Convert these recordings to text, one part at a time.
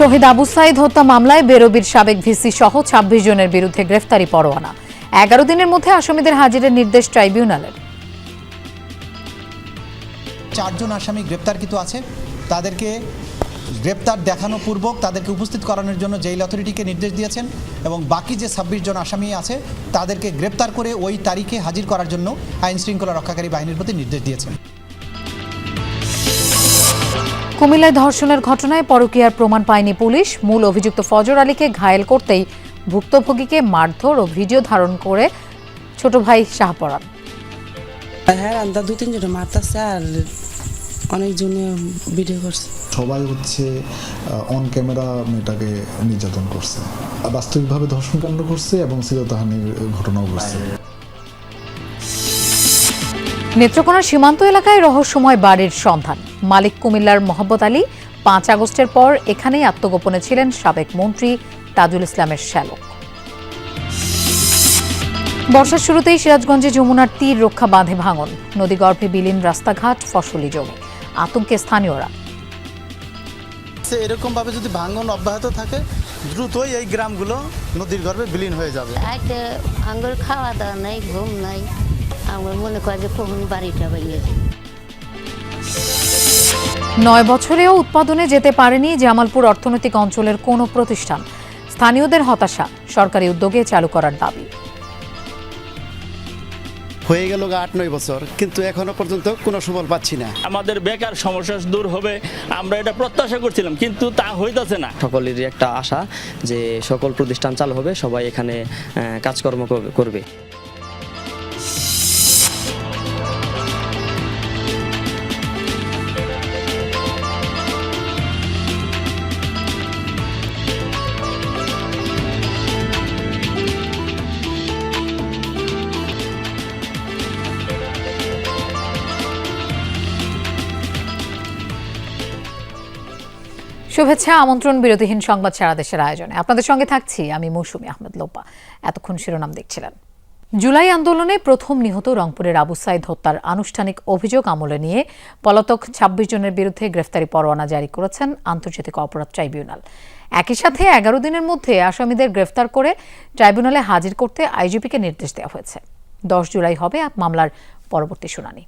শহীদ আবু সাইদ হত্যা মামলায় বেরোবির সাবেক ভিসি সহ ছাব্বিশ জনের বিরুদ্ধে গ্রেফতারি পরোয়ানা। এগারো দিনের মধ্যে আসামিদের হাজিরের নির্দেশ ট্রাইব্যুনালের। চারজন আসামি গ্রেপ্তারকৃত আছে। তাদেরকে গ্রেপ্তার দেখানো পূর্বক তাদেরকে উপস্থিত করানোর জন্য জেল অথরিটিকে নির্দেশ দিয়েছেন এবং বাকি যে ছাব্বিশ জন আসামি আছে, তাদেরকে গ্রেপ্তার করে ওই তারিখে হাজির করার জন্য আইন শৃঙ্খলা রক্ষাকারী বাহিনীর প্রতি নির্দেশ দিয়েছেন। কুমিল্লায় ধর্ষণের ঘটনায় পরকীয়ার প্রমাণ পায়নি পুলিশ। মূল অভিযুক্ত ফজর আলীকে ঘায়েল করতেই ভুক্তভোগীকে মারধর ও ভিডিও ধারণ করে ছোট ভাই শাহপরান। হ্যাঁ রান্দা দু তিনজনে মারতাছে আর অনেকজনে ভিডিও করছে। সবাই হচ্ছে অন ক্যামেরা মেয়েটাকে নির্যাতন করছে। বাস্তবিকভাবে ধর্ষণকাণ্ড করছে এবং শ্লীলতাহানির ঘটনাও ঘটছে। নেত্রকোনার সীমান্ত এলাকায় রহস্যময় বাড়ির সন্ধান। মালিক কুমিল্লার মোহাম্মদ আলী। পাঁচ আগস্টের পর এখানেই আত্মগোপনে ছিলেন সাবেক মন্ত্রী তাজুল ইসলামের শ্যালক। বর্ষার শুরুতেই সিরাজগঞ্জে যমুনার তীর রক্ষা বাঁধে ভাঙন। নদীগর্ভে বিলীন রাস্তাঘাট ফসলি জমি। আতঙ্কে স্থানীয়রা। সে এরকমভাবে যদি ভাঙন অব্যাহত থাকে দ্রুতই এই গ্রামগুলো নদীর গর্ভে বিলীন হয়ে যাবে। আঙ্গুর খাওয়া দাওয়া নাই ঘুম নাই। আমার মনে করে যে কখন বাড়িটা ভেঙে। নয় বছরেও উৎপাদনে যেতে পারেনি জামালপুর অর্থনৈতিক অঞ্চলের কোনো প্রতিষ্ঠান। স্থানীয়দের হতাশা সরকারি উদ্যোগে চালু করার দাবি। হয়ে গেল গা আট নয় বছর কিন্তু এখনও পর্যন্ত কোনো সুফল পাচ্ছি না। আমাদের বেকার সমস্যা দূর হবে আমরা এটা প্রত্যাশা করছিলাম কিন্তু তা হইতেছে না। সকলেরই একটা আশা যে সকল প্রতিষ্ঠান চালু হবে সবাই এখানে আহ, কাজকর্ম করবে- শুভেচ্ছা, আমন্ত্রণ, বিরতিহীন সংবাদ সারা দেশের আয়োজনে। আপনাদের সঙ্গে থাকছি আমি মৌসুমী আহমেদ লোপা। এতক্ষণ শিরোনাম দেখছিলেন। জুলাই আন্দোলনে প্রথম নিহত রংপুরের আবু সাইদ হত্যার আনুষ্ঠানিক অভিযোগ আমলে নিয়ে পলাতক ছাব্বিশ জনের বিরুদ্ধে গ্রেফতারি পরোয়ানা জারি করেছেন আন্তর্জাতিক অপরাধ ট্রাইব্যুনাল। একই সাথে এগারো দিনের মধ্যে আসামিদের গ্রেফতার করে ট্রাইব্যুনালে হাজির করতে আইজিপিকে নির্দেশ দেওয়া হয়েছে। দশ জুলাই হবে মামলার পরবর্তী শুনানি।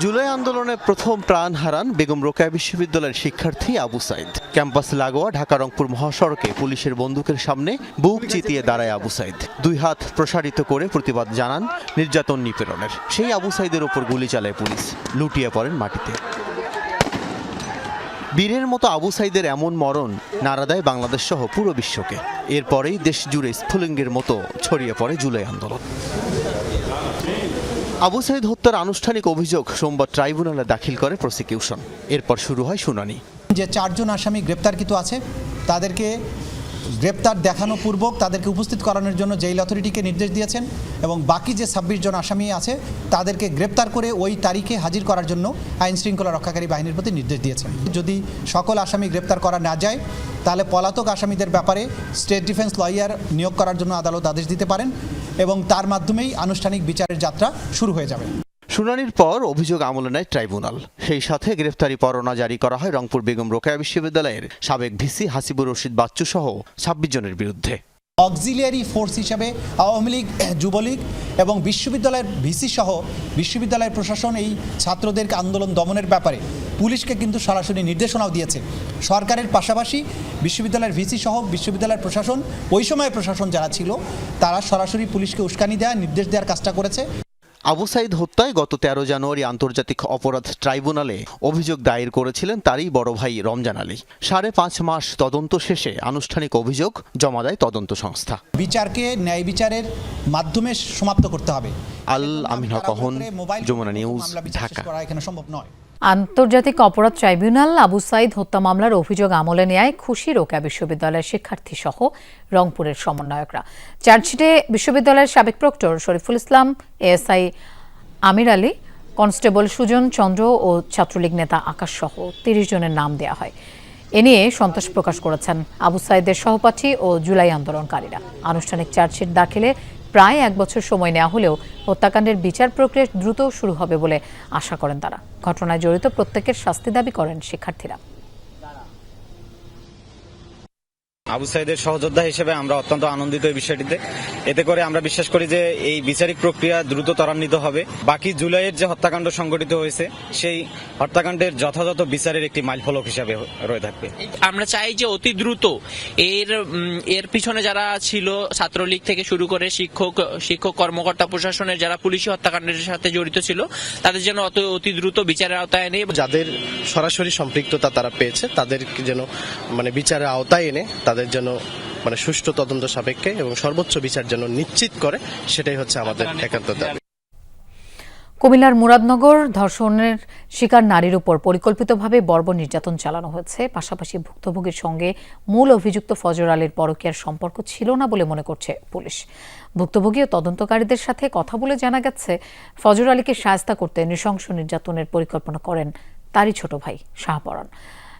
জুলাই আন্দোলনে প্রথম প্রাণ হারান বেগম রোকেয়া বিশ্ববিদ্যালয়ের শিক্ষার্থী আবু সাইদ। ক্যাম্পাস লাগোয়া ঢাকা রংপুর মহাসড়কে পুলিশের বন্দুকের সামনে বুক চিতিয়ে দাঁড়ায় আবু সাইদ। দুই হাত প্রসারিত করে প্রতিবাদ জানান নির্যাতন নিপীড়নের। সেই আবু সাইদের ওপর গুলি চালায় পুলিশ। লুটিয়ে পড়েন মাটিতে। বীরের মতো আবু সাইদের এমন মরণ নাড়া দেয় বাংলাদেশ সহ পুরো বিশ্বকে। এরপরেই দেশ জুড়ে স্ফুলিঙ্গের মতো ছড়িয়ে পড়ে জুলাই আন্দোলন। আবু সাইদ হত্যার আনুষ্ঠানিক অভিযোগ সোমবার ট্রাইব্যুনালে দাখিল করে প্রসিকিউশন। এরপর শুরু হয় শুনানি। যে চারজন আসামি গ্রেপ্তারকৃত আছে, তাদেরকে গ্রেপ্তার দেখানো পূর্বক তাদেরকে উপস্থিত করানোর জন্য জেল অথরিটিকে নির্দেশ দিয়েছেন এবং বাকি যে ছাব্বিশ জন আসামি আছে, তাদেরকে গ্রেপ্তার করে ওই তারিখে হাজির করার জন্য আইন শৃঙ্খলা রক্ষাকারী বাহিনীর প্রতি নির্দেশ দিয়েছেন। যদি সকল আসামি গ্রেপ্তার করা না যায়, তাহলে পলাতক আসামিদের ব্যাপারে স্টেট ডিফেন্স লয়ার নিয়োগ করার জন্য আদালত আদেশ দিতে পারেন। এবং তার মাধ্যমেই আনুষ্ঠানিক বিচারের যাত্রা শুরু হয়ে যাবে। শুনানির পর অভিযোগ আমলে নেয় ট্রাইব্যুনাল। সেই সাথে গ্রেফতারি পরোয়ানা জারি করা হয় রংপুর বেগম রোকেয়া বিশ্ববিদ্যালয়ের সাবেক ভিসি হাসিবুর রশিদ বাচ্চু সহ ছাব্বিশ জনের বিরুদ্ধে। অক্সিলিয়ারি ফোর্স হিসাবে আওয়ামী লীগ, যুবলীগ এবং বিশ্ববিদ্যালয়ের ভিসি সহ বিশ্ববিদ্যালয়ের প্রশাসন এই ছাত্রদেরকে আন্দোলন দমনের ব্যাপারে পুলিশকে কিন্তু সরাসরি নির্দেশনাও দিয়েছে। সরকারের পাশাপাশি বিশ্ববিদ্যালয়ের ভিসি সহ বিশ্ববিদ্যালয়ের প্রশাসন, ওই সময়ের প্রশাসন যারা ছিল, তারা সরাসরি পুলিশকে উস্কানি দেওয়া নির্দেশ দেওয়ার কাজটা করেছে। আবু সাইদ হত্যায় গত তেরো জানুয়ারি আন্তর্জাতিক অপরাধ ট্রাইব্যুনালে অভিযোগ দায়ের করেছিলেন তারই বড় ভাই রমজান আলী। সাড়ে পাঁচ মাস তদন্ত শেষে আনুষ্ঠানিক অভিযোগ জমা দেয় তদন্ত সংস্থা। বিচারকে ন্যায় বিচারের মাধ্যমে সমাপ্ত করতে হবে। আল আমিন হক যমুনা নিউজ, ঢাকা। করা এখানে সম্ভব নয়। আন্তর্জাতিক অপরাধ ট্রাইব্যুনাল আবু সাইদ হত্যা মামলার অভিযোগ আমলে নেয় খুশি রোকা বিশ্ববিদ্যালয়ের শিক্ষার্থী সহ রংপুরের সমন্বয়করা। চার্জশিটে বিশ্ববিদ্যালয়ের সাবেক proctor Shariful Islam, ASI Amir Ali, constable Sujan Chandra ও ছাত্রলীগ নেতা আকাশ সহ তিরিশ জনের নাম দেয়া হয়। এ নিয়ে সন্তোষ প্রকাশ করেছেন আবু সাইদের সহপাঠী ও জুলাই আন্দোলনকারীরা। আনুষ্ঠানিক চার্জশিট দাখিলে প্রায় এক বছর সময় নেওয়া হলেও হত্যাকাণ্ডের বিচার প্রক্রিয়া দ্রুত শুরু হবে বলে আশা করেন তারা। ঘটনায় জড়িত প্রত্যেকের শাস্তি দাবি করেন শিক্ষার্থীরা। আবু সাইদের সহযোদ্ধা হিসেবে আমরা অত্যন্ত আনন্দিত এই বিষয়টিতে। এতে করে আমরা বিশ্বাস করি যে এই বিচারিক প্রক্রিয়া দ্রুত ত্বরান্বিত হবে। বাকি জুলাইয়ের যে হত্যাকাণ্ড সংঘটিত হয়েছে সেই হত্যাকাণ্ডের যথাযথ বিচারের একটি মাইলফলক হিসাবে রয়ে থাকবে। আমরা চাই যে অতি দ্রুত এর এর পিছনে যারা ছিল ছাত্রলীগ থেকে শুরু করে শিক্ষক শিক্ষক কর্মকর্তা প্রশাসনের যারা পুলিশি হত্যাকাণ্ডের সাথে জড়িত ছিল তাদের যেন অত অতি দ্রুত বিচারের আওতায় এনে যাদের সরাসরি সম্পৃক্ততা তারা পেয়েছে তাদেরকে যেন মানে বিচারের আওতায় এনে তাদের যেন মানে সুষ্ঠু তদন্ত সাপেক্ষে এবং সর্বোচ্চ বিচার যেন নিশ্চিত করে সেটাই হচ্ছে আমাদের একান্ত দাবি। কুমিল্লার মুরাদনগর ধর্ষণের শিকার নারীর উপর পরিকল্পিতভাবে বর্বর নির্যাতন চালানো হয়েছে। পাশাপাশি ভুক্তভোগীর সঙ্গে মূল অভিযুক্ত ফজর আলীর পরকীয়ার সম্পর্ক ছিল না বলে মনে করছে পুলিশ। ভুক্তভোগী ও তদন্তকারীদের সাথে কথা বলে জানা গেছে ফজর আলীকে সায়স্তা করতে নৃশংস নির্যাতনের পরিকল্পনা করেন তারই ছোট ভাই শাহপরান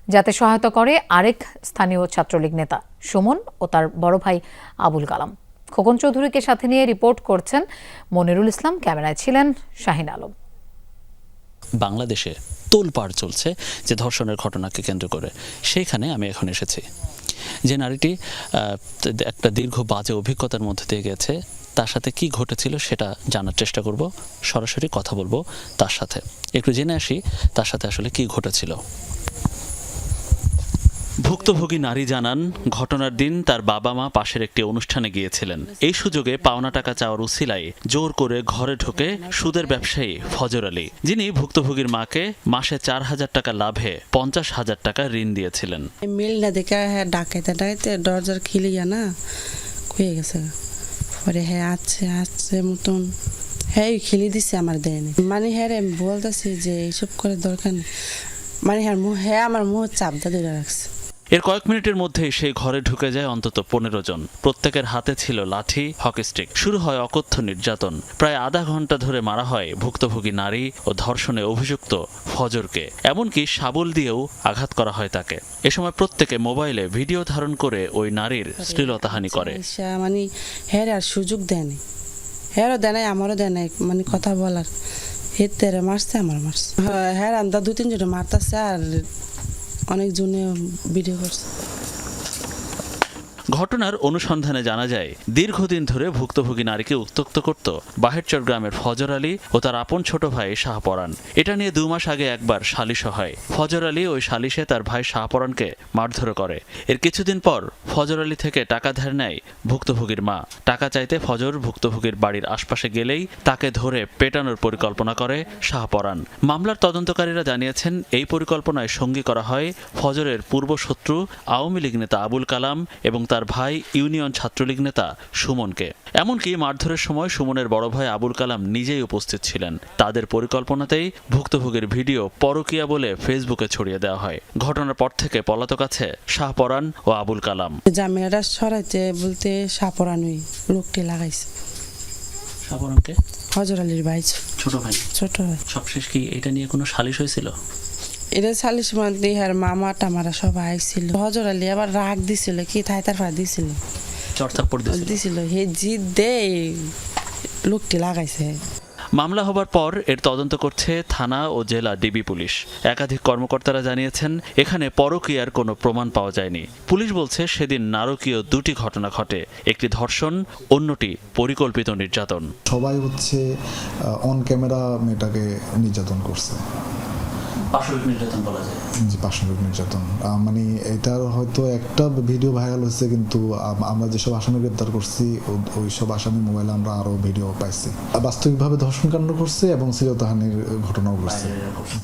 যাতে সহায়তা করে আরেক স্থানীয় ছাত্রলীগ নেতা সুমন ও তার বড় ভাই আবুল কালাম। খোকন চৌধুরীকে সাথে নিয়ে রিপোর্ট করছেন মনিরুল ইসলাম। ক্যামেরায় ছিলেন শাহিন আলম। বাংলাদেশে তোলপাড় চলছে যে ধর্ষণের ঘটনাকে কেন্দ্র করে। সেইখানে আমি এখন এসেছি। যে নারীটি একটা দীর্ঘ বাজে অভিজ্ঞতার মধ্যে দিয়ে গেছে, তার সাথে কি ঘটেছিল সেটা জানার চেষ্টা করব। সরাসরি কথা বলব তার সাথে। একটু জেনে আসি তার সাথে আসলে কি ঘটেছিল। ভুক্তভোগী নারী জানান, ঘটনার দিন তার বাবা মা পাশের একটি অনুষ্ঠানে গিয়েছিলেন। এই সুযোগে পাওনা টাকা চাওয়ার উসিলায় জোর করে ঘরে ঢুকে সুদের ব্যবসায়ী ফজর আলী, যিনি ভুক্তভোগীর মাকে মাসে চার হাজার টাকা লাভে পঞ্চাশ হাজার টাকা ঋণ দিয়েছিলেন। মিল না দেখে হ্যাঁ ডাকাইতে ডাকাইতে দরজার খিলিয়া না, খুয়ে গেছে। পরে হ্যাঁ আছে আছে মতন। হ্যাঁ খিলি দিছে আমার দেয়নি। মানে হ্যাঁ রে বলতেছি যে এইসব করে দরকার নেই। মানে হ্যাঁ হ্যাঁ আমার মুহ চাপদা ধরে রাখছে। এর কয়েক মিনিটের মধ্যেই সেই ঘরে ঢুকে যায় অন্তত পনেরো জন। প্রত্যেকের হাতে ছিল লাঠি, হকি স্টিক। শুরু হয় অকথ্য নির্যাতন। প্রায় আধা ঘণ্টা ধরে মারা হয় ভুক্তভোগী নারী ও ধর্ষণে অভিযুক্ত ফজরকে। এমনকি শাবল দিয়েও আঘাত করা হয় তাকে। এ সময় প্রত্যেকে মোবাইলে ভিডিও ধারণ করে ওই নারীর শ্লীলতাহানি করে। আইসা মানে হ্যাঁ আর সুযোগ দেয়নি হ্যাঁও দেয় নাই, আমারও দেয় নাই মানে কথা বলার। হেতেরে মারছে, আমার মারছে। হ্যাঁ আন্দা দু তিনজনে মারতেছে আর অনেকজনে ভিডিও করছে। ঘটনার অনুসন্ধানে জানা যায়, দীর্ঘদিন ধরে ভুক্তভোগী নারীকে উত্তক্ত করত বাহেরচর গ্রামের ফজর আলী ও তার আপন ছোট ভাই শাহপরান এটা নিয়ে দু মাস আগে একবার সালিশ হয়। ফজর আলী ওই সালিশে তার ভাই শাহপরানকে মারধর করে। এর কিছুদিন পর ফজর আলী থেকে টাকা ধার নেয় ভুক্তভোগীর মা। টাকা চাইতে ফজর ভুক্তভোগীর বাড়ির আশপাশে গেলেই তাকে ধরে পেটানোর পরিকল্পনা করে শাহপরান মামলার তদন্তকারীরা জানিয়েছেন, এই পরিকল্পনায় সঙ্গী করা হয় ফজরের পূর্বশত্রু আওয়ামী লীগ নেতা আবুল কালাম এবং তার ভাই ইউনিয়ন ছাত্রলীগ নেতা সুমনকে। এমনকি মারধরের সময় সুমনের বড় ভাই আবুল কালাম নিজেই উপস্থিত ছিলেন। তাদের পরিকল্পনাতেই ভুক্তভোগীর ভিডিও পরকীয়া বলে ফেসবুকে ছড়িয়ে দেওয়া হয়। ঘটনার পর থেকে পলাতক আছে শাহপরান ও আবুল কালাম। জামিয়াটা সরাইতে বলতে সাপরানুই লোকটি লাগাইছে। শাহপরানকে? হজর আলীর ভাই। ছোট ভাই? ছোট ভাই। সবশেষ কি এটা নিয়ে কোনো সালিশ হয়েছিল? এটা চালিশ মধ্যে হ্যাঁ মামা টামারা সব আইছিল। হজর আলী আবার রাগ দিছিল কি থাই তার ফা দিছিল? চর্চাপ্পর দিয়েছিল দিছিল। হে জিদ দে লোকটি লাগাইছে। মামলা হবার পর এর তদন্ত করছে থানা ও জেলা ডিবি পুলিশ। একাধিক কর্মকর্তারা জানিয়েছেন এখানে পরকীয়ার কোনো প্রমাণ পাওয়া যায়নি। পুলিশ বলছে সেদিন নারকীয় দুটি ঘটনা ঘটে। একটি ধর্ষণ অন্যটি পরিকল্পিত নির্যাতন। সবাই হচ্ছে অন ক্যামেরা মেয়েটাকে নির্যাতন করছে। পাশবিক নির্যাতন বলা যায়। জি পাশবিক নির্যাতন। মানে এটার হয়তো একটা ভিডিও ভাইরাল হয়েছে কিন্তু আমরা যেসব আসামি গ্রেপ্তার করছি ওই সব আসামি মোবাইলে আমরা আরও ভিডিও পাইছি। বাস্তবিকভাবে ধর্ষণ কাণ্ড করছে এবং শ্লীলতাহানির ঘটনাও ঘটছে।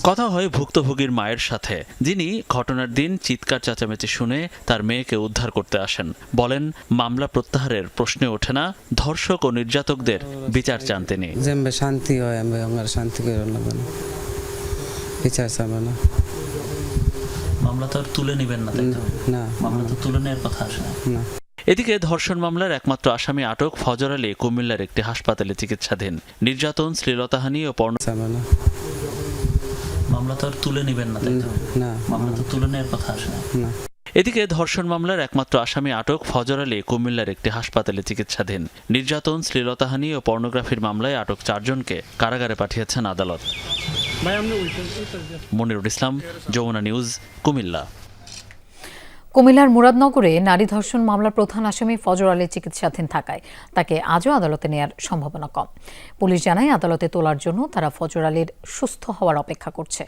কথা হয় ভুক্তভোগীর মায়ের সাথে। যিনি ঘটনার দিন চিৎকার চেঁচামেচি শুনে তার মেয়েকে উদ্ধার করতে আসেন। বলেন মামলা প্রত্যাহারের প্রশ্নে ওঠে না ধর্ষক ও নির্যাতকদের বিচার চান তিনি। শান্তি হয় শান্তি করে বিচার চাবে না। মামলা তো আর তুলে নেবেন না না। মামলা তো তুলে নেওয়ার কথা আসে না। এদিকে ধর্ষণ মামলার একমাত্র আসামি আটক ফজর আলী কুমিল্লার একটি হাসপাতালে চিকিৎসাধীন। নির্যাতন শ্লীলতাহানি ও পর্ণ মামলা তো আর তুলে নেবেন না না। মামলা তো তুলে নেওয়ার কথা আসে না। না। এদিকে ধর্ষণ মামলার একমাত্র আসামি আটক ফজর আলী কুমিল্লার একটি হাসপাতালে চিকিৎসাধীন। নির্যাতন, শ্লীলতাহানি ও পর্নোগ্রাফির মামলায় আটক চারজনকে কারাগারে পাঠিয়েছেন আদালত। মনিরুল ইসলাম, যমুনা নিউজ, কুমিল্লা। কুমিল্লার মুরাদনগরে নারী ধর্ষণ মামলার প্রধান আসামি ফজর আলী চিকিৎসাধীন থাকায় তাকে আজও আদালতে নেয়ার সম্ভাবনা কম। পুলিশ জানায়, আদালতে তোলার জন্য তারা ফজর আলীর সুস্থ হওয়ার অপেক্ষা করছে।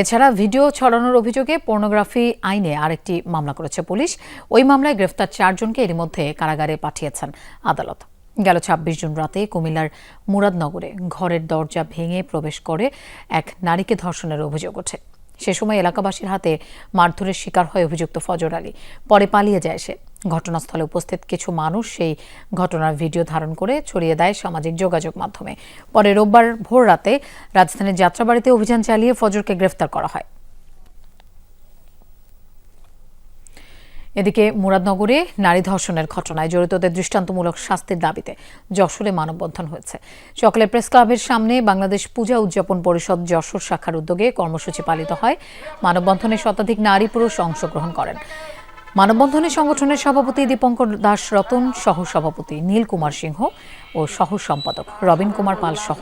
এছাড়া ভিডিও ছড়ানোর অভিযোগে পর্নোগ্রাফি আইনে আরেকটি মামলা করেছে পুলিশ। ওই মামলায় গ্রেফতার চারজনকে এর মধ্যে কারাগারে পাঠিয়েছেন আদালত। গেল ছাব্বিশ জুন রাতে কুমিল্লার মুরাদনগরে ঘরের দরজা ভেঙে প্রবেশ করে এক নারীকে ধর্ষণের অভিযোগ ওঠে। সে সময় এলাকাবাসীর হাতে মারধরের শিকার হয় অভিযুক্ত ফজর আলী। পরে পালিয়ে যায় সে। ঘটনাস্থলে উপস্থিত কিছু মানুষ সেই ঘটনার ভিডিও ধারণ করে ছড়িয়ে দেয় সামাজিক যোগাযোগ মাধ্যমে। পরে রোববার ভোর রাতে রাজধানীর যাত্রাবাড়িতে অভিযান চালিয়ে ফজরকে গ্রেফতার করা হয়। এদিকে মুরাদনগরে নারী ধর্ষণের ঘটনায় জড়িতদের দৃষ্টান্তমূলক শাস্তির দাবিতে যশোরে মানববন্ধন হয়েছে। সকালে প্রেস ক্লাবের সামনে বাংলাদেশ পূজা উদযাপন পরিষদ যশোর শাখার উদ্যোগে কর্মসূচি পালিত হয়। মানববন্ধনে শতাধিক নারী পুরুষ অংশগ্রহণ করেন। মানববন্ধনে সংগঠনের সভাপতি দীপঙ্কর দাস রতন সহ সভাপতি নীল কুমার সিংহ ও সহ সম্পাদক রবিন কুমার পাল সহ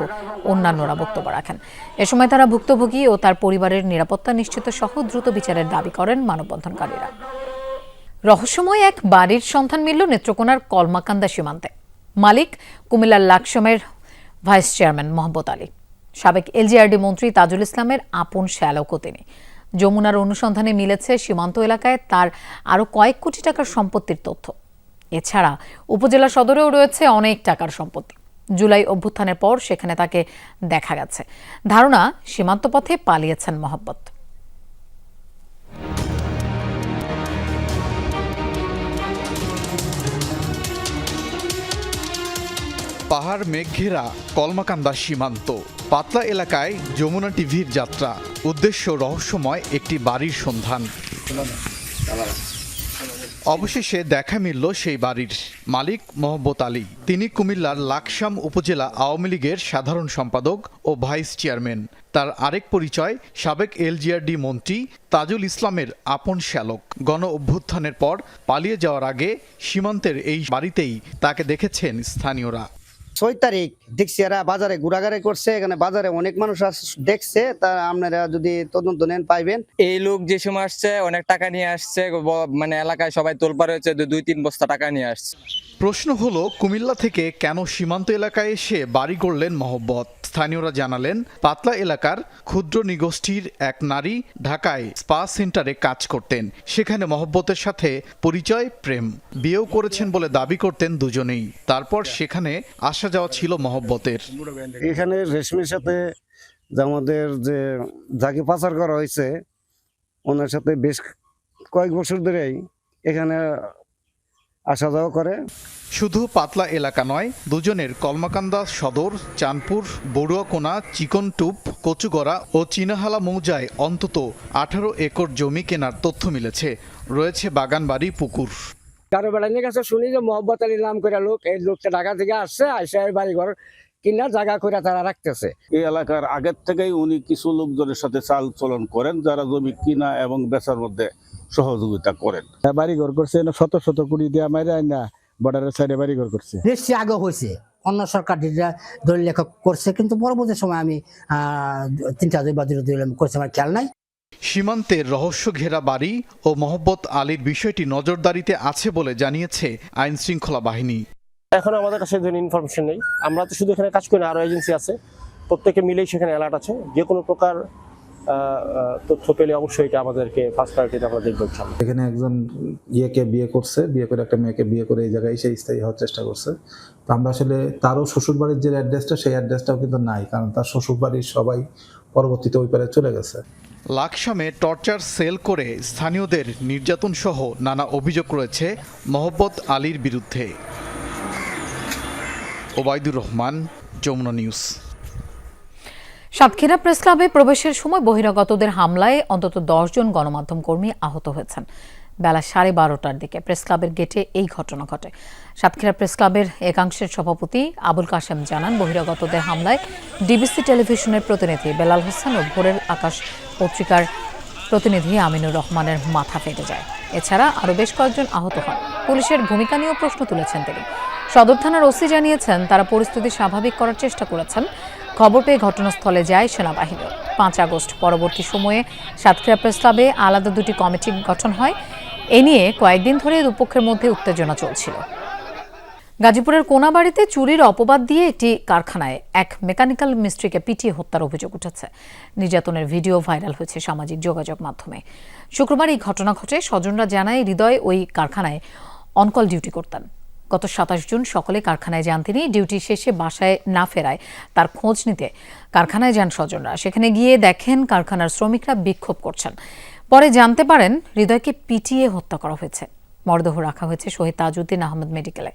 অন্যান্যরা বক্তব্য রাখেন। এ সময় তারা ভুক্তভোগী ও তার পরিবারের নিরাপত্তা নিশ্চিত সহ দ্রুত বিচারের দাবি করেন মানববন্ধনকারীরা। রহস্যময় এক বাড়ির সন্ধান মিলল নেত্রকোনার কলমাকান্দা সীমান্তে। মালিক কুমিল্লার লাকসমের ভাইস চেয়ারম্যান মোহাম্মদ আলী। সাবেক এলজিআরডি মন্ত্রী তাজুল ইসলামের আপন শ্যালকও তিনি। যমুনার অনুসন্ধানে মিলেছে সীমান্ত এলাকায় তার আরও কয়েক কোটি টাকার সম্পত্তির তথ্য। এছাড়া উপজেলা সদরেও রয়েছে অনেক টাকার সম্পত্তি। জুলাই অভ্যুত্থানের পর সেখানে তাকে দেখা গেছে। ধারণা, সীমান্ত পথে পালিয়েছেন মোহাম্মদ পাহাড় মেঘ ঘেরা কলমাকান্দা সীমান্ত। পাতলা এলাকায় যমুনা টিভির যাত্রা। উদ্দেশ্য রহস্যময় একটি বাড়ির সন্ধান। অবশেষে দেখা মিলল সেই বাড়ির মালিক মোহাম্মদ আলী। তিনি কুমিল্লার লাকসাম উপজেলা আওয়ামী লীগের সাধারণ সম্পাদক ও ভাইস চেয়ারম্যান। তার আরেক পরিচয় সাবেক এলজিআরডি মন্ত্রী তাজুল ইসলামের আপন শ্যালক। গণ অভ্যুত্থানের পর পালিয়ে যাওয়ার আগে সীমান্তের এই বাড়িতেই তাকে দেখেছেন স্থানীয়রা। ছয় তারিখ দেখছি এরা বাজারে ঘোরাঘুরি করছে এখানে বাজারে অনেক মানুষ দেখছে তা আপনারা যদি তদন্ত নেন পাইবেন। এই লোক যে সময় আসছে অনেক টাকা নিয়ে আসছে মানে এলাকায় সবাই তোলপার হয়েছে দুই তিন বস্তা টাকা নিয়ে আসছে। প্রশ্ন হলো কুমিল্লা থেকে কেন সীমান্ত এলাকায় এসে বাড়ি করলেন মহব্বত? স্থানীয়রা জানালেন পাতলা এলাকার ক্ষুদ্র নিগোষ্ঠীর এক নারী ঢাকায় স্পা সেন্টারে কাজ করতেন। সেখানে মহব্বতের সাথে পরিচয় প্রেম। বিয়েও করেছেন বলে দাবি করতেন দুজনেই। তারপর সেখানে আসা যাওয়া ছিল মহব্বতের। এখানে রেশমির সাথে যে আমাদের যে যাকে পাচার করা হয়েছে ওনার সাথে বেশ কয়েক বছর ধরেই এখানে আসা যাওয়া করে। শুধু পাতলা এলাকা নয় দুজনের কলমাকান্দা সদর চাঁদপুর বড়ুয়াকোনা চিকনটুপ কচুগড়া ও চিনাহালা মৌজায় অন্তত আঠারো একর জমি কেনার তথ্য মিলেছে। রয়েছে বাগানবাড়ি পুকুর। কারও বেড়ানোর কাছে শুনি যে মোহাম্মত আলী নাম করে লোক এই লোকটা ঢাকা থেকে আসছে আসে এই বাড়ি ঘর কিনা জায়গা করে তারা রাখতেছে। এই এলাকার আগের থেকেই উনি কিছু লোকজনের সাথে চাল চলন করেন যারা জমি কিনা এবং বেচার মধ্যে সহযোগিতা করেন। বাড়ি ঘর করছে না শত শত কুড়ি দিয়া মাইরে না বর্ডারের সাইডে বাড়ি ঘর করছে। বেশি আগে হয়েছে। অন্য সরকার যেটা দলীয় লেখক করছে কিন্তু পরবর্তী সময় আমি আহ, তিনটা দুই বা দুটো দুই করছে আমার খেয়াল নাই। সীমান্তের রহস্য ঘেরা বাড়ি ও মোহব্বত আলীর বিষয়টি নজরদারিতে আছে বলে জানিয়েছে আইন শৃঙ্খলা বাহিনী। এখন আমাদের কাছে ইনফরমেশন নেই। আমরা তো শুধু এখানে কাজ করি না আরও এজেন্সি আছে। প্রত্যেকে মিলেই সেখানে অ্যালার্ট আছে। যে কোনো প্রকার তথ্য পেলে অবশ্যই এটা আমাদেরকে ফার্স্ট প্রায়োরিটিতে আমরা দেখব এখানে একজন ইয়েকে বিয়ে করছে বিয়ে করে একটা মেয়েকে বিয়ে করে এই জায়গায় এসে স্থায়ী হওয়ার চেষ্টা করছে। তো আমরা আসলে তারও শ্বশুর বাড়ির যে অ্যাড্রেসটা সেই অ্যাড্রেসটাও কিন্তু নাই কারণ তার শ্বশুর বাড়ির সবাই পরবর্তীতে ওই পারে চলে গেছে। লাকসামে টর্চার সেল করে স্থানীয়দের নির্যাতন সহ নানা অভিযোগ রয়েছে মোহব্বত আলীর বিরুদ্ধে। ওবায়দুর রহমান, যমুনা নিউজ। সাতক্ষীরা প্রেস ক্লাবে প্রবেশের সময় বহিরাগতদের হামলায় অন্তত দশজন গণমাধ্যম কর্মী আহত হয়েছেন। বেলা সাড়ে বারোটার দিকে প্রেস ক্লাবের গেটে এই ঘটনা ঘটে। সাতক্ষীরা প্রেস ক্লাবের একাংশের সভাপতি আবুল কাশেম জানান, বহিরাগতদের হামলায় ডিবিসি টেলিভিশনের প্রতিনিধি বেলাল হোসেন ও ভোরের আকাশ পত্রিকার প্রতিনিধি আমিনুর রহমানের মাথা ফেটে যায়। এছাড়া আরও বেশ কয়েকজন আহত হন। পুলিশের ভূমিকা নিয়েও প্রশ্ন তুলেছেন তিনি। সদর থানার ওসি জানিয়েছেন, তারা পরিস্থিতি স্বাভাবিক করার চেষ্টা করেছেন। খবর পেয়ে ঘটনাস্থলে যায় সেনাবাহিনী পাঁচ আগস্ট পরবর্তী সময়ে সাতক্ষীরা প্রেস ক্লাবে আলাদা দুটি কমিটি গঠন হয়। এ নিয়ে কয়েকদিন ধরে দুপক্ষের মধ্যে উত্তেজনা চলছিল। গাজীপুরের কোনাবাড়িতে চুরির অপবাদ দিয়ে একটি কারখানায় এক মেকানিক্যাল মিস্ত্রিকে পিটিয়ে হত্যার অভিযোগ উঠেছে। নির্যাতনের ভিডিও ভাইরাল হয়েছে সামাজিক যোগাযোগ মাধ্যমে। শুক্রবার এই ঘটনা ঘটে। স্বজনরা জানায়, হৃদয় ওই কারখানায় অনকল ডিউটি করতেন। গত সাতাশ জুন সকলে কারখানায় যান তিনি। ডিউটি শেষে বাসায় না ফেরায় তার খোঁজ নিতে কারখানায় যান স্বজনরা। সেখানে গিয়ে দেখেন কারখানার শ্রমিকরা বিক্ষোভ করছেন। পরে জানতে পারেন হৃদয়কে পিটিয়ে হত্যা করা হয়েছে। মরদেহ রাখা হয়েছে শহীদ তাজউদ্দিন আহমদ মেডিকেলে।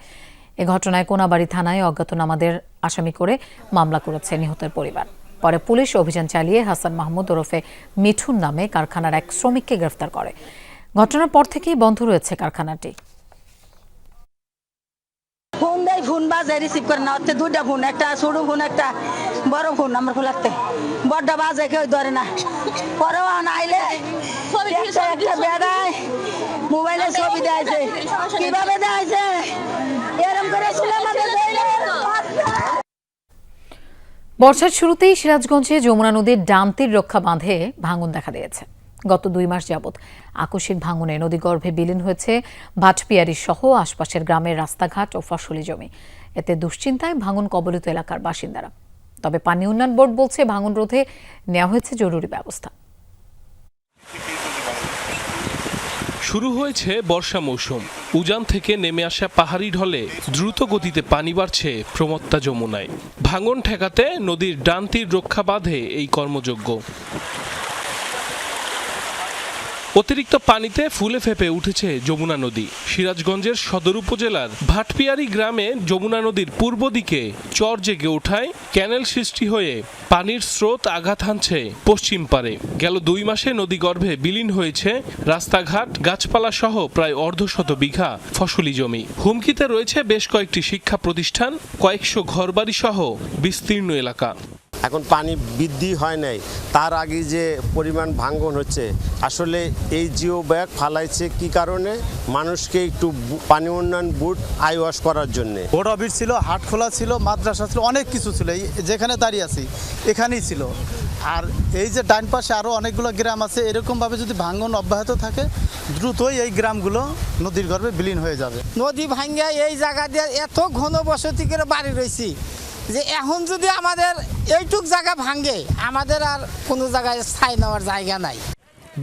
এ ঘটনায় কোনাবাড়ি থানায় অজ্ঞাতনামাদের আসামি করে মামলা করেছে নিহতের পরিবার। পরে পুলিশ অভিযান চালিয়ে হাসান মাহমুদ ওরফে মিঠুন নামে কারখানার এক শ্রমিককে গ্রেফতার করে। ঘটনার পর থেকেই বন্ধ রয়েছে কারখানাটি। ফোন দেয় বাজে রিসিভ করে না হচ্ছে দুইটা ফোন একটা ছোট ফোন একটা বড় ফোন আমার খোলাতে বড়টা বাজে কেউ ধরে না। পরেও আইলে একটা একটা বেড়ায় মোবাইলে ছবি দেয়ছে কীভাবে দেয়ছে এরম করে বর্ষার শুরুতেই সিরাজগঞ্জে যমুনা নদীর ডান তীর রক্ষা বাঁধে ভাঙন দেখা দিয়েছে। গত দুই মাস যাবৎ আকস্মিক ভাঙনে নদীগর্ভে বিলীন হয়েছে ভাটপিয়ারি সহ আশপাশের গ্রামের রাস্তাঘাট ও ফসলি জমি। এতে দুশ্চিন্তায় ভাঙন কবলিত এলাকার বাসিন্দারা। তবে পানি উন্নয়ন বোর্ড বলছে ভাঙন রোধে নেওয়া হয়েছে জরুরি ব্যবস্থা। শুরু হয়েছে বর্ষা মৌসুম। উজান থেকে নেমে আসা পাহাড়ি ঢলে দ্রুত গতিতে পানি বাড়ছে প্রমত্তা যমুনায়। ভাঙন ঠেকাতে নদীর ডান তীর রক্ষা বাঁধে এই কর্মযজ্ঞ। অতিরিক্ত পানিতে ফুলে ফেপে উঠেছে যমুনা নদী। সিরাজগঞ্জের সদর উপজেলার ভাটপিয়ারি গ্রামে যমুনা নদীর পূর্ব দিকে চর জেগে ওঠায় ক্যানেল সৃষ্টি হয়ে পানির স্রোত আঘাত হানছে পশ্চিম পারে। গেল দুই মাসে নদী গর্ভে বিলীন হয়েছে রাস্তাঘাট, গাছপালা সহ প্রায় অর্ধশত বিঘা ফসলি জমি। হুমকিতে রয়েছে বেশ কয়েকটি শিক্ষা প্রতিষ্ঠান, কয়েকশো ঘরবাড়ি সহ বিস্তীর্ণ এলাকা। এখন পানি বৃদ্ধি হয় নাই তার আগে যে পরিমাণ ভাঙ্গন হচ্ছে আসলে এই জিও ব্যাগ ফালাইছে কি কারণে? মানুষকে একটু পানি উন্নয়ন বুট আই ওয়াশ করার জন্যে। বোর্ড অফিস ছিল হাট খোলা ছিল মাদ্রাসা ছিল অনেক কিছু ছিল এই যেখানে দাঁড়িয়ে আছি এখানেই ছিল। আর এই যে ডান পাশে আরও অনেকগুলো গ্রাম আছে এরকমভাবে যদি ভাঙ্গন অব্যাহত থাকে দ্রুতই এই গ্রামগুলো নদীর গর্ভে বিলীন হয়ে যাবে। নদী ভাঙ্গা এই জায়গা দিয়ে এত ঘন বসতি করে বাড়ি রয়েছি যে এখন যদি আমাদের এইটুক জায়গা ভাঙ্গে আমাদের আর কোনো জায়গায় স্থায়ী নেওয়ার জায়গা নাই।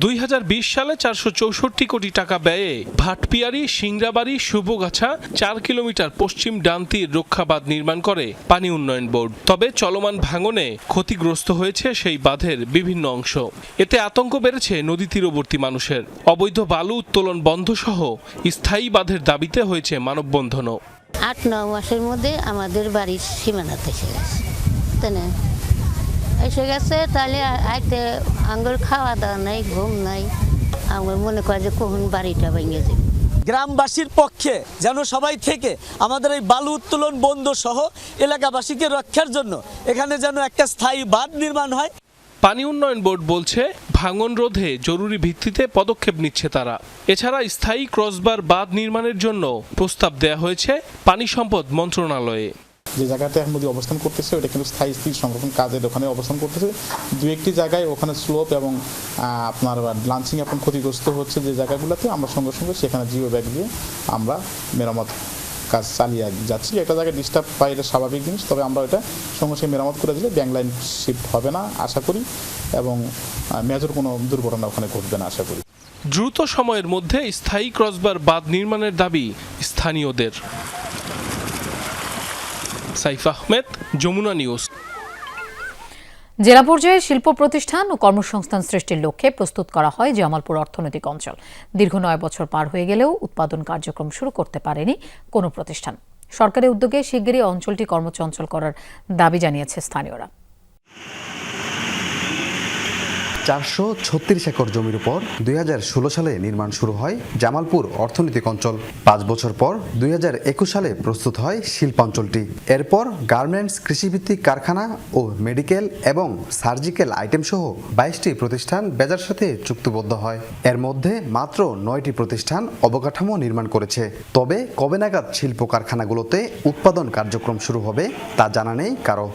দুই হাজার বিশ সালে চারশো চৌষট্টি কোটি টাকা ব্যয়ে ভাটপিয়ারি, সিংড়াবাড়ি, শুভগাছা চার কিলোমিটার পশ্চিম ডান্তির রক্ষাবাদ নির্মাণ করে পানি উন্নয়ন বোর্ড। তবে চলমান ভাঙনে ক্ষতিগ্রস্ত হয়েছে সেই বাঁধের বিভিন্ন অংশ। এতে আতঙ্ক বেড়েছে নদী তীরবর্তী মানুষের। অবৈধ বালু উত্তোলন বন্ধ সহ স্থায়ী বাঁধের দাবিতে হয়েছে মানববন্ধনও। আট, ন মাসের মধ্যে আমাদের বাড়ির সীমানাতে এসে গেছে। তাই না? এসে গেছে, তাহলে আইতে আঙ্গুর খাওয়া দাওয়া নাই, ঘুম নাই। আমার মনে করে যে কখন বাড়িটা ভেঙে যাবে গ্রামবাসীর পক্ষে যেন সবাই থেকে আমাদের এই বালু উত্তোলন বন্ধ সহ এলাকাবাসীকে রক্ষার জন্য এখানে যেন একটা স্থায়ী বাঁধ নির্মাণ হয়। পানি উন্নয়ন বোর্ড বলছে, ভাঙন রোধে জরুরি ভিত্তিতে পদক্ষেপ নিচ্ছে তারা। এছাড়া স্থায়ী ক্রসবার বাঁধ নির্মাণের জন্য প্রস্তাব দেয়া হয়েছে পানি সম্পদ মন্ত্রণালয়ে। যে জায়গাতে নদী অবস্থান করতেছে ওটা কিন্তু স্থায়ী স্থির সংরক্ষণ কাজের ওখানে অবস্থান করতেছে। দু একটি জায়গায় ওখানে স্লোপ এবং আপনার লাঞ্চিং এখন ক্ষতিগ্রস্ত হচ্ছে যে জায়গাগুলোতে, আমরা সঙ্গে সঙ্গে সেখানে জিও ব্যাগ দিয়ে আমরা মেরামত কাজ চালিয়ে যাচ্ছি। একটা জায়গায় ডিস্টার্ব পাই এটা স্বাভাবিক জিনিস, তবে আমরা এটা সঙ্গে সঙ্গে মেরামত করে দিলে ব্যাংক লাইন শিফট হবে না, আশা করি। এবং মেজর কোনো দুর্ঘটনা ওখানে ঘটবে না, আশা করি। দ্রুত সময়ের মধ্যে স্থায়ী ক্রসবার বাঁধ নির্মাণের দাবি স্থানীয়দের। সাইফ আহমেদ, যমুনা নিউজ। জেলা পর্যায়ে শিল্প প্রতিষ্ঠান ও কর্মসংস্থান সৃষ্টির লক্ষ্যে প্রস্তুত করা হয় জামালপুর অর্থনৈতিক অঞ্চল। দীর্ঘ নয় বছর পার হয়ে গেলেও উৎপাদন কার্যক্রম শুরু করতে পারেনি কোনো প্রতিষ্ঠান। সরকারি উদ্যোগে শিগগিরই অঞ্চলটি কর্মচঞ্চল করার দাবি জানিয়েছে স্থানীয়রা। চারশো ছত্রিশ একর জমির উপর দুই হাজার ষোলো সালে নির্মাণ শুরু হয় জামালপুর অর্থনৈতিক অঞ্চল। পাঁচ বছর পর দুই হাজার একুশ সালে প্রস্তুত হয় শিল্পাঞ্চলটি। এরপর গার্মেন্টস, কৃষিভিত্তিক কারখানা ও মেডিকেল এবং সার্জিক্যাল আইটেম সহ বাইশটি প্রতিষ্ঠান বেজার সাথে চুক্তিবদ্ধ হয়। এর মধ্যে মাত্র নয়টি প্রতিষ্ঠান অবকাঠামো নির্মাণ করেছে। তবে কবে নাগাদ শিল্প কারখানাগুলোতে উৎপাদন কার্যক্রম শুরু হবে তা জানা নেই কারও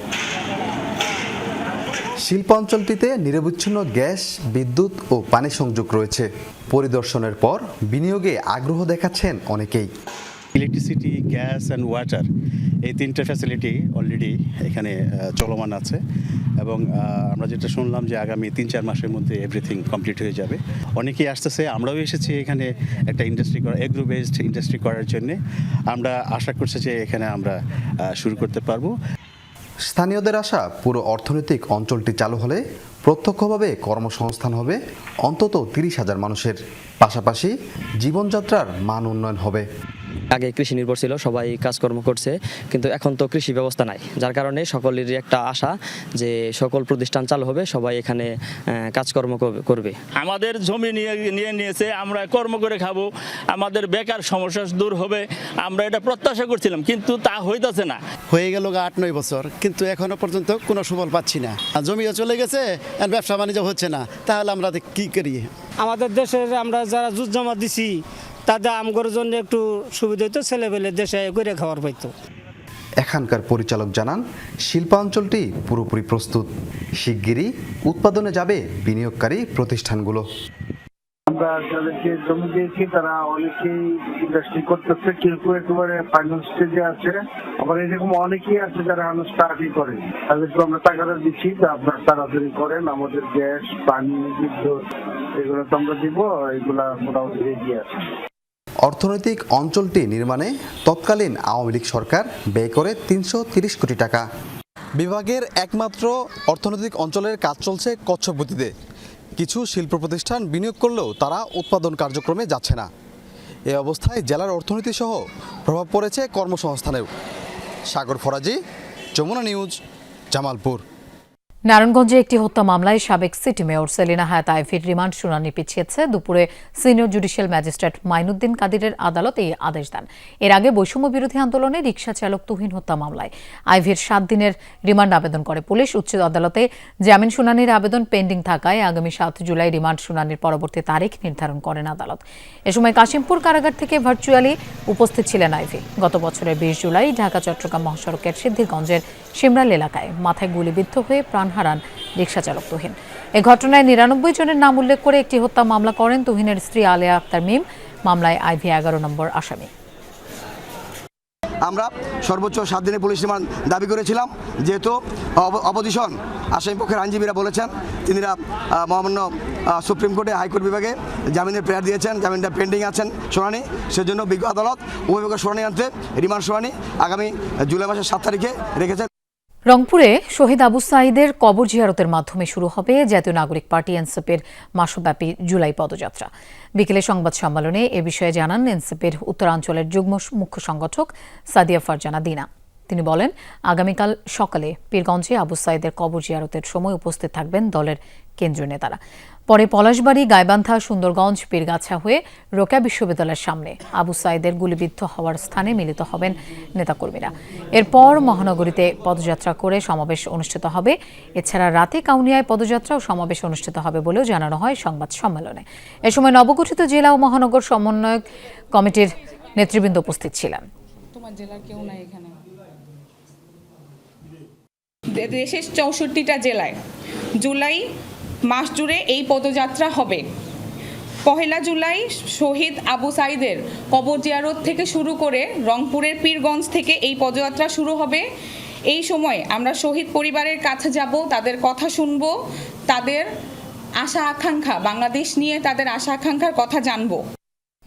শিল্পাঞ্চলটিতে নিরবিচ্ছিন্ন গ্যাস, বিদ্যুৎ ও পানি সংযোগ রয়েছে। পরিদর্শনের পর বিনিয়োগে আগ্রহ দেখাচ্ছেন অনেকেই। ইলেকট্রিসিটি, গ্যাস অ্যান্ড ওয়াটার এই তিনটে ফ্যাসিলিটি অলরেডি এখানে চলমান আছে এবং আমরা যেটা শুনলাম যে আগামী তিন চার মাসের মধ্যে এভরিথিং কমপ্লিট হয়ে যাবে। অনেকেই আসতেছে, আমরাও এসেছি এখানে একটা ইন্ডাস্ট্রি করা এগ্রো বেসড ইন্ডাস্ট্রি করার জন্যে। আমরা আশা করছি যে এখানে আমরা শুরু করতে পারব। স্থানীয়দের আশা পুরো অর্থনৈতিক অঞ্চলটি চালু হলে প্রত্যক্ষভাবে কর্মসংস্থান হবে অন্তত তিরিশ হাজার মানুষের। পাশাপাশি জীবনযাত্রার মান উন্নয়ন হবে। আগে কৃষি নির্ভর ছিল সবাই কাজকর্ম করছে কিন্তু এখন তো কৃষি ব্যবস্থা নাই। যার কারণে সকলেরই একটা আশা যে সকল প্রতিষ্ঠান চালু হবে সবাই এখানে কাজকর্ম করবে- আমাদের জমি নিয়ে নিয়ে নিয়েছে আমরা কর্ম করে খাব আমাদের বেকার সমস্যা দূর হবে আমরা এটা প্রত্যাশা করছিলাম কিন্তু তা হইতেছে না। হয়ে গেল গা আট নয় বছর কিন্তু এখনও পর্যন্ত কোনো সুফল পাচ্ছি না। আর জমিও চলে গেছে আর ব্যবসা বাণিজ্য হচ্ছে না তাহলে আমরা কি করি? আমাদের দেশের আমরা যারা জুত জমা দিছি তাদের আমগর জন্য একটু সুবিধা হইতো ছেলেপেলে দেশে করে খাবার পাইতো। এখানকার পরিচালক জানান শিল্পাঞ্চলটি পুরোপুরি প্রস্তুত। শিগগিরই উৎপাদনে যাবে বিনিয়োগকারী প্রতিষ্ঠানগুলো। আমরা যাদেরকে জমি দিয়েছি তারা অনেকেই ইন্ডাস্ট্রি করতেছে কেউ কেউ একেবারে ফাইনাল স্টেজে আছে। আবার এরকম অনেকেই আছে যারা এখন স্টার্টই করে। তাদেরকে আমরা টাকাটা দিচ্ছি আপনারা তাড়াতাড়ি করেন আমাদের গ্যাস পানি বিদ্যুৎ এগুলো তো আমরা দিব এগুলা মোটামুটি রেডি আছে। অর্থনৈতিক অঞ্চলটি নির্মাণে তৎকালীন আওয়ামী লীগ সরকার ব্যয় করে তিনশো কোটি টাকা। বিভাগের একমাত্র অর্থনৈতিক অঞ্চলের কাজ চলছে কচ্ছপ গতিতে কিছু শিল্প প্রতিষ্ঠান বিনিয়োগ করলেও তারা উৎপাদন কার্যক্রমে যাচ্ছে না। এ অবস্থায় জেলার অর্থনীতি সহ প্রভাব পড়েছে কর্মসংস্থানেও। সাগর ফরাজি, যমুনা নিউজ, জামালপুর। নারায়ণগঞ্জে একটি হত্যা মামলায় সাবেক সিটি মেয়র সেলিনা হায়াত আইভির রিমান্ড শুনানি পিছিয়েছে। দুপুরে সিনিয়র জুডিশিয়াল ম্যাজিস্ট্রেট মাইনুদ্দিন কাদিরের আদালত এই আদেশ দেন। এর আগে বৈষম্য বিরোধী আন্দোলনে রিকশা চালক তুহিন হত্যা মামলায়। আইভির সাত দিনের রিমান্ড আবেদন করে পুলিশ। উচ্চ আদালতে জামিন শুনানির আবেদন পেন্ডিং থাকায় আগামী সাত জুলাই রিমান্ড শুনানির পরবর্তী তারিখ নির্ধারণ করেন আদালত। এ সময় কাশিমপুর কারাগার থেকে ভার্চুয়ালি উপস্থিত ছিলেন আইভি গত বছরের বিশ জুলাই ঢাকা চট্টগ্রাম মহাসড়কের সিদ্ধিরগঞ্জের সিমরাল এলাকায় মাথায় গুলিবিদ্ধ হয়ে প্রাণ হারান রিকশা চালক তুহিন। এ ঘটনায় নিরানব্বই জনের নাম উল্লেখ করে একটি হত্যা মামলা করেন তুহিনের স্ত্রী আলেয়া আক্তার মিম। মামলায় আইভি এগারো নম্বর আসামি। আমরা সর্বোচ্চ সাত দিনের পুলিশ রিমান্ড দাবি করেছিলাম। যেহেতু অপোজিশন আসামি পক্ষের আইনজীবীরা বলেছেন, তিনিরা মহামান্য সুপ্রিম কোর্টে হাইকোর্ট বিভাগে জামিনের প্রেয়ার দিয়েছেন। জামিনটা পেন্ডিং আছেন শুনানি। সেজন্য বিজ্ঞ আদালত উভয় শুনানি আনতে রিমান্ড শুনানি আগামী জুলাই মাসের সাত তারিখে রেখেছেন। রংপুরে শহীদ আবু সাঈদের কবর জিয়ারতের মাধ্যমে শুরু হবে জাতীয় নাগরিক পার্টি এনসিপির মাসব্যাপী জুলাই পদযাত্রা। বিকেলে সংবাদ সম্মেলনে এ বিষয়ে জানান এনসিপির উত্তরাঞ্চলের যুগ্ম মুখ্য সংগঠক সাদিয়া ফারজানা দিনা। তিনি বলেন, আগামীকাল সকালে পীরগঞ্জে আবু সাঈদের কবর জিয়ারতের সময় উপস্থিত থাকবেন দলের কেন্দ্রীয় নেতারা। পরে পলাশবাড়ি, গাইবান্ধা, সুন্দরগঞ্জ, পীরগাছা হয়ে রোকা বিশ্ববিদ্যালয়ের সামনে আবু সাঈদের গুলিবিদ্ধ হওয়ার স্থানে মিলিত হবেন নেতাকর্মীরা। এরপর মহানগরীতে পদযাত্রা করে সমাবেশ অনুষ্ঠিত হবে। এছাড়া রাতে কাউনিয়ায় পদযাত্রা ও সমাবেশ অনুষ্ঠিত হবে বলেও জানানো হয় সংবাদ সম্মেলনে। এ সময় নবগঠিত জেলা ও মহানগর সমন্বয়ক কমিটির নেতৃবৃন্দ উপস্থিত ছিলেন। দেশের চৌষট্টিটা জেলায় জুলাই মাস জুড়ে এই পদযাত্রা হবে। পহেলা জুলাই শহীদ আবু সাইদের কবর জিয়ারত থেকে শুরু করে রংপুরের পীরগঞ্জ থেকে এই পদযাত্রা শুরু হবে। এই সময় আমরা শহীদ পরিবারের কাছে যাব, তাদের কথা শুনব, তাদের আশা আকাঙ্ক্ষা, বাংলাদেশ নিয়ে তাদের আশা আকাঙ্ক্ষার কথা জানব।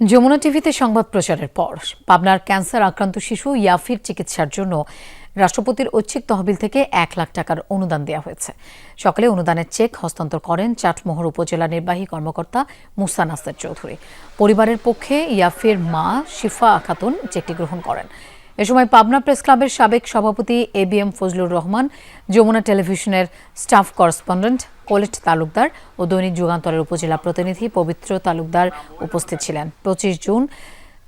যমুনা টিভিতে সংবাদ প্রচারের পর, পাবনার ক্যান্সার আক্রান্ত শিশু ইয়াফির চিকিৎসার জন্য রাষ্ট্রপতির ঐচ্ছিক তহবিল থেকে এক লাখ টাকার অনুদান দেওয়া হয়েছে। সকালে অনুদানের চেক হস্তান্তর করেন চাটমোহর উপজেলা নির্বাহী কর্মকর্তা মুসা নাসের চৌধুরী। পরিবারের পক্ষে ইয়াফির মা শিফা খাতুন চেকটি গ্রহণ করেন। এ সময় পাবনা প্রেস ক্লাবের সাবেক সভাপতি A B M Fazlur Rahman, Jamuna টেলিভিশনের স্টাফ করেসপন্ডেন্ট কলিট তালুকদার ও দৈনিক যুগান্তরের উপজেলা প্রতিনিধি পবিত্র তালুকদার উপস্থিত ছিলেন। পঁচিশ জুন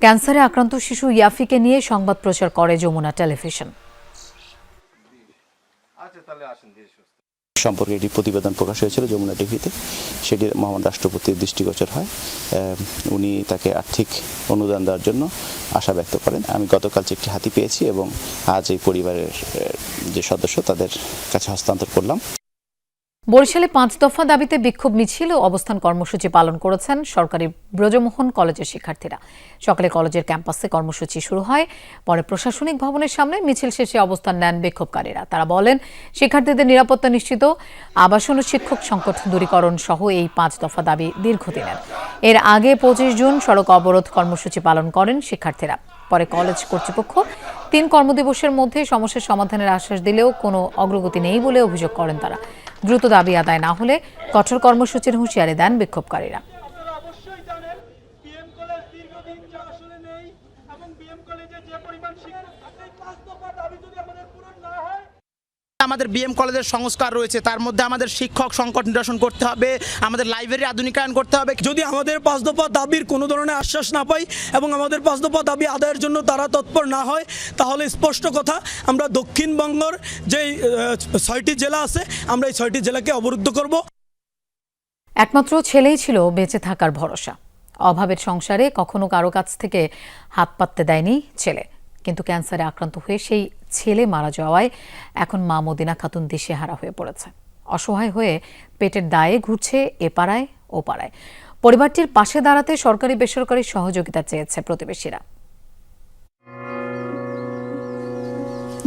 ক্যান্সারে আক্রান্ত শিশু ইয়াফিকে নিয়ে সংবাদ প্রচার করে যমুনা টেলিভিশন। সম্পর্কে একটি প্রতিবেদন প্রকাশ হয়েছিল যমুনা টিভিতে সেটি মোহাম্মদ রাষ্ট্রপতির দৃষ্টিগোচর হয়। উনি তাকে আর্থিক অনুদান দেওয়ার জন্য আশা ব্যক্ত করেন। আমি গতকাল যে একটি হাতি পেয়েছি এবং আজ এই পরিবারের যে সদস্য তাদের কাছে হস্তান্তর করলাম। বরিশালে পাঁচ দফা দাবিতে বিক্ষোভ মিছিল ও অবস্থান কর্মসূচি পালন করেছেন সরকারি ব্রজমোহন কলেজের শিক্ষার্থীরা। সকালে কলেজের ক্যাম্পাসে কর্মসূচি শুরু হয়, পরে প্রশাসনিক ভবনের সামনে মিছিল শেষে অবস্থান নেন বিক্ষোভকারীরা। তারা বলেন, শিক্ষার্থীদের নিরাপত্তা নিশ্চিত, আবাসন ও শিক্ষক সংকট দূরীকরণ সহ এই পাঁচ দফা দাবি দীর্ঘদিনের। এর আগে পঁচিশ জুন সড়ক অবরোধ কর্মসূচি পালন করেন শিক্ষার্থীরা। পরে কলেজ কর্তৃপক্ষ তিন কর্মদিবসের মধ্যে সমস্যার সমাধানের আশ্বাস দিলেও কোনো অগ্রগতি নেই বলে অভিযোগ করেন তারা। দ্রুত দাবি আদায় না হলে কঠোর কর্মসূচির হুঁশিয়ারি দেন বিক্ষোভকারীরা। আমাদের বিএম কলেজের সংস্কার রয়েছে তার মধ্যে আমাদের শিক্ষক সংকট নিরসন করতে হবে আমাদের লাইব্রেরি আধুনিকায়ন করতে হবে। যদি আমাদের পাঁচ দফা দাবির কোনো ধরনের আশ্বাস না পাই এবং আমাদের পাঁচ দফা দাবি আদায়ের জন্য তারা তৎপর না হয় তাহলে স্পষ্ট কথা আমরা দক্ষিণবঙ্গের যেই ছয়টি জেলা আছে আমরা এই ছয়টি জেলাকে অবরুদ্ধ করব। একমাত্র ছেলেই ছিল বেঁচে থাকার ভরসা। অভাবের সংসারে কখনো কারও কাছ থেকে হাত পাততে দেয়নি ছেলে। কিন্তু ক্যান্সারে আক্রান্ত হয়ে সেই ছেলে মারা যাওয়ায় এখন মা মদিনা খাতুন দিশেহারা হয়ে পড়েছে। অসহায় হয়ে পেটের দায়ে ঘুরছে এ পাড়ায়, ও পাড়ায়। পরিবারটির পাশে দাঁড়াতে সরকারি, বেসরকারি সহযোগিতা চেয়েছে প্রতিবেশীরা।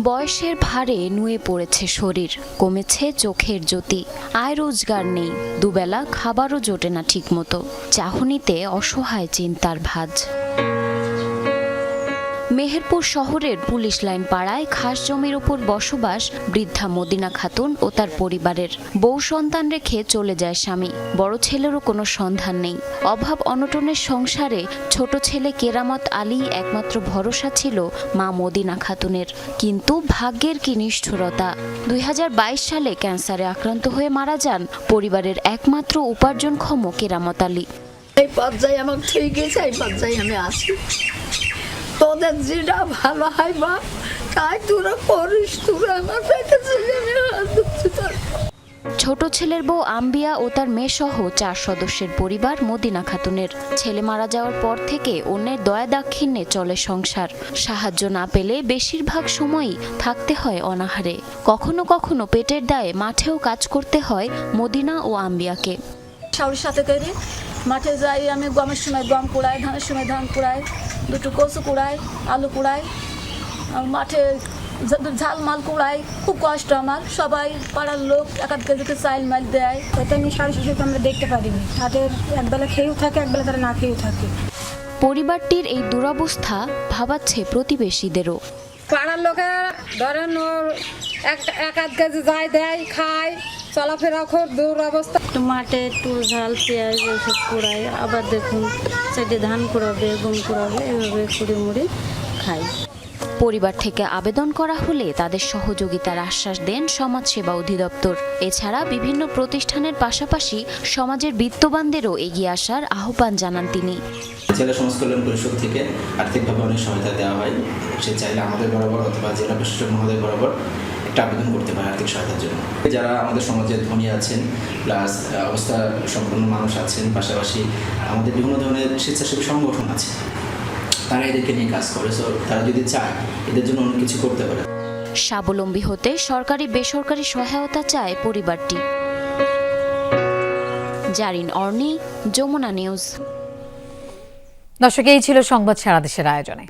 বয়সের ভারে নুয়ে পড়েছে শরীর, কমেছে চোখের জ্যোতি। আয় রোজগার নেই, দুবেলা খাবারও জোটে না ঠিকমতো। চাহনিতে অসহায় চিন্তার ভাঁজ। মেহেরপুর শহরের পুলিশ লাইন পাড়ায় খাস জমির ওপর বসবাস বৃদ্ধা মদিনা খাতুন ও তার পরিবারের। বউ সন্তান রেখে চলে যায় স্বামী। বড় ছেলেরও কোনো সন্ধান নেই। অভাব অনটনের সংসারে ছোট ছেলে কেরামত আলী একমাত্র ভরসা ছিল মা মদিনা খাতুনের। কিন্তু ভাগ্যের কি নিষ্ঠুরতা? দুই হাজার বাইশ সালে ক্যান্সারে আক্রান্ত হয়ে মারা যান পরিবারের একমাত্র উপার্জনক্ষম কেরামত আলী। এই পর্যায়ে আমার ঠিক গেছে এই পর্যায়ে আমি আসি। তোদের যেটা ভালো হয় বা তাই তোরা করিস তোরা আমার পেটে ছেলে। ছোট ছেলের বউ আম্বিয়া ও তার মেয়ে সহ চার সদস্যের পরিবার মদিনা খাতুনের। ছেলে মারা যাওয়ার পর থেকে অন্যের দয়া দাক্ষিণ্যে চলে সংসার। সাহায্য না পেলে বেশিরভাগ সময়ই থাকতে হয় অনাহারে। কখনো কখনো পেটের দায়ে মাঠেও কাজ করতে হয় মদিনা ও আম্বিয়াকে। সাথে মাঠে যাই আমি গমের সময় গম পোড়াই ধানের সময় ধান কুড়াই দুটো কচু কুড়াই আলু কুড়াই মাঠে ঝাল মাল কুড়াই খুব কষ্ট আমার। সবাই পাড়ার লোক এক আধ কেজিতে চাইল মাইল দেয়। এটা আমি সাড়ে শিশুকে আমরা দেখতে পারিনি। তাদের একবেলা খেয়েও থাকে একবেলা তারা না খেয়েও থাকে। পরিবারটির এই দুরবস্থা ভাবাচ্ছে প্রতিবেশীদেরও। পাড়ার লোকেরা ধরেন ওর এক এক আধ কেজি যাই দেয় খায় চলাফেরা খুব দূর অবস্থা একটু মাঠে একটু ঝাল পেঁয়াজ এইসব কুড়াই আবার দেখুন সাইডে ধান কুড়াবে গম কুড়াবে এভাবে কুড়ে মুড়ে খাই। পরিবার থেকে আবেদন করা হলে তাদের সহযোগিতার আশ্বাস দেন সমাজসেবা অধিদপ্তর। এছাড়া বিভিন্ন প্রতিষ্ঠানের পাশাপাশি সমাজের বিত্তবানদেরও এগিয়ে আসার আহ্বান জানান তিনি। জেলা সমাজ কল্যাণ পরিষদ থেকে আর্থিকভাবে অনেক সহায়তা দেওয়া হয়। সে চাইলে আমাদের বরাবর অথবা জেলা প্রশাসক মহোদয় বরাবর একটা আবেদন করতে পারে আর্থিক সহায়তার জন্য। যারা আমাদের সমাজে ধনী আছেন প্লাস অবস্থা সম্পন্ন মানুষ আছেন পাশাপাশি আমাদের বিভিন্ন ধরনের স্বেচ্ছাসেবী সংগঠন আছে তারা এদেরকে নিয়ে কাজ করে। সো তারা যদি চায় এদের জন্য অনেক কিছু করতে পারে। স্বাবলম্বী হতে সরকারি বেসরকারি সহায়তা চায় পরিবারটি। জারিন অর্নি যমুনা নিউজ। দর্শক এই ছিল সংবাদ সারা দেশের আয়োজনে।